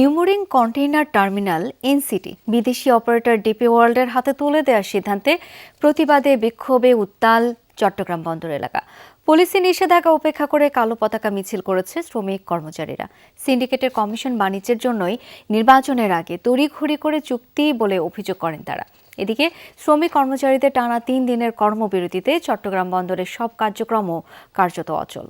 New mooring container terminal, NCT, বিদেশি operator DP ওয়ার্ল্ডের হাতে তুলে দেওয়ার সিদ্ধান্তে প্রতিবাদে বিক্ষোভে উত্তাল চট্টগ্রাম বন্দর এলাকা। পুলিশি নিষেধাজ্ঞা উপেক্ষা করে কালো পতাকা মিছিল করেছে শ্রমিক কর্মচারীরা। সিন্ডিকেটের কমিশন বাণিজ্যের জন্যই নির্বাচনের আগে তড়িঘড়ি করে চুক্তি বলে অভিযোগ করেন তারা। এদিকে শ্রমিক কর্মচারীদের টানা তিন দিনের কর্মবিরতিতে চট্টগ্রাম বন্দরের সব কার্যক্রমও কার্যত অচল।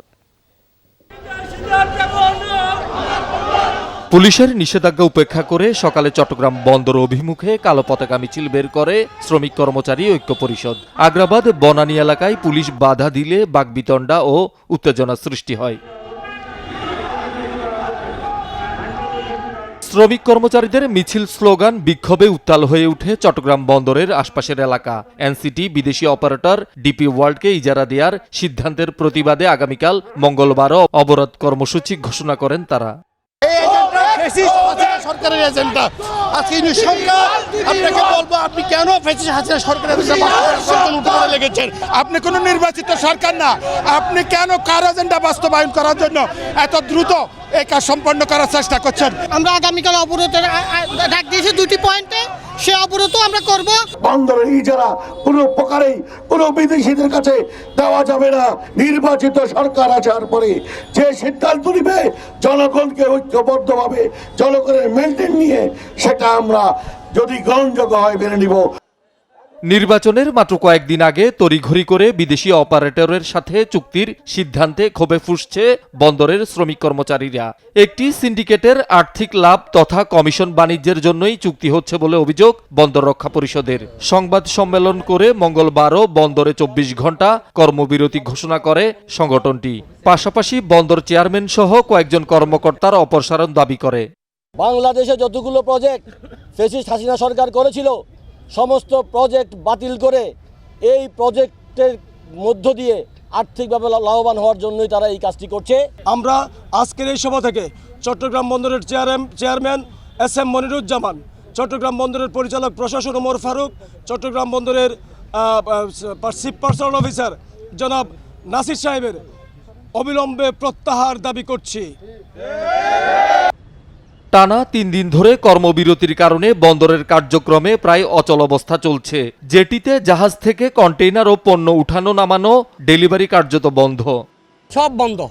পুলিশের নিষেধাজ্ঞা উপেক্ষা করে সকালে চট্টগ্রাম বন্দর অভিমুখে কালো পতাকা মিছিল বের করে শ্রমিক কর্মচারী ঐক্য পরিষদ। আগ্রাবাদ, বনানী এলাকায় পুলিশ বাধা দিলে বাগবিতণ্ডা ও উত্তেজনা সৃষ্টি হয়। শ্রমিক কর্মচারীদের মিছিল স্লোগান, বিক্ষোভে উত্তাল হয়ে উঠে চট্টগ্রাম বন্দরের আশপাশের এলাকা। এনসিটি বিদেশি অপারেটর ডিপি ওয়ার্ল্ডকে ইজারা দেওয়ার সিদ্ধান্তের প্রতিবাদে আগামীকাল মঙ্গলবারও অবরোধ কর্মসূচি ঘোষণা করেন তারা। এই হাসিনা সরকারের এজেন্টটা আজকে ইনি সরকার আপনাকে বলব আপনি কেন ফেসিস হাসিনা সরকারের এজেন্ডা উঠে লেগেছেন? আপনি কোনো নির্বাচিত সরকার না। আপনি কেন কার এজেন্ডা বাস্তবায়ন করার জন্য এত দ্রুত এই কাজ সম্পন্ন করার চেষ্টা করছেন? আমরা আগামীকাল অবরোধ ডাক দিয়েছি দুটি পয়েন্টে। সে অবরোধ আমরা করব। বন্দরের ইজারা কোনো প্রকারেই কোনো বিদেশিদের কাছে দেওয়া যাবে না, নির্বাচিত সরকার আসার পরে যে সিদ্ধান্ত নিবে, জনগণকে ঐক্যবদ্ধভাবে জনগণের মেনটেন নিয়ে সেটা আমরা যদি গ্রহণযোগ্য হয় মেনে নিব। নির্বাচনের মাত্র কয়েকদিন আগে তড়িঘড়ি করে বিদেশি অপারেটরের সাথে চুক্তির সিদ্ধান্তে ক্ষোভে ফুসছে বন্দরের শ্রমিক কর্মচারীরা। একটি সিন্ডিকেটের আর্থিক লাভ তথা কমিশন বাণিজ্যের জন্যই চুক্তি হচ্ছে বলে অভিযোগ বন্দর রক্ষা পরিষদের। সংবাদ সম্মেলন করে মঙ্গলবারও বন্দরে চব্বিশ ঘণ্টা কর্মবিরতি ঘোষণা করে সংগঠনটি। পাশাপাশি বন্দর চেয়ারম্যান সহ কয়েকজন কর্মকর্তার অপসারণ দাবি করে। বাংলাদেশে যতগুলো প্রজেক্ট ফেসিস্ট হাসিনা সরকার করেছিল সমস্ত প্রজেক্ট বাতিল করে এই প্রজেক্টের মধ্য দিয়ে আর্থিকভাবে লাভবান হওয়ার জন্যই তারা এই কাজটি করছে। আমরা আজকের এই সভা থেকে চট্টগ্রাম বন্দরের chairman chairman S M Moniruzzaman, Chattogram বন্দরের পরিচালক প্রশাসন ওমর ফারুক, চট্টগ্রাম বন্দরের চিফ পার্সোনাল অফিসার জনাব নাসির সাহেবের অবিলম্বে প্রত্যাহার দাবি করছি। টানা তিন দিন ধরে কর্মবিরতির কারণে বন্দরের কার্যক্রমে প্রায় অচল অবস্থা চলছে। জেটিতে জাহাজ থেকে কন্টেইনার ও পণ্য উঠানো নামানো ডেলিভারি কার্যত বন্ধ। সব বন্ধ।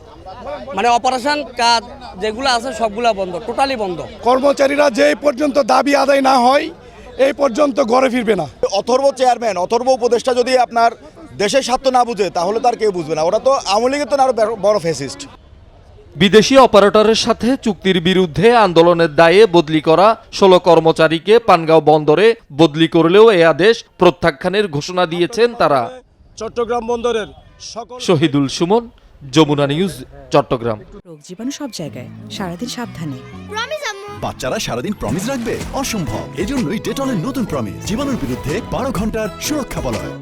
মানে অপারেশন কাজ যেগুলো আছে সবগুলা বন্ধ টোটালি বন্ধ। কর্মচারীরা যে পর্যন্ত দাবি আদায় না হয় এই পর্যন্ত ঘরে ফিরবে না। অথর্ব চেয়ারম্যান অথর্ব উপদেষ্টা যদি আপনার দেশের স্বার্থ না বুঝে তাহলে তার কেউ বুঝবে না। ওরা তো আওয়ামী লীগের তো আরও বড়- বড় ফেসিস্ট। বিদেশি অপারেটরের সাথে চুক্তির বিরুদ্ধে আন্দোলনের দায়ে বদলি করা ষোলো কর্মচারীকে পানগাঁও বন্দরে বদলি করলেও এ আদেশ প্রত্যাখ্যানের ঘোষণা দিয়েছেন তারা। চট্টগ্রাম বন্দরের শহীদুল সুমন যমুনা নিউজ চট্টগ্রাম। রোগ জীবাণু সব জায়গায় সারাদিন সাবধানে। বাচ্চারা সারাদিন প্রমিস রাখবে? অসম্ভব। এজন্যই ডেটলের নতুন প্রমিস জীবাণুর বিরুদ্ধে বারো ঘণ্টার সুরক্ষা বলয়।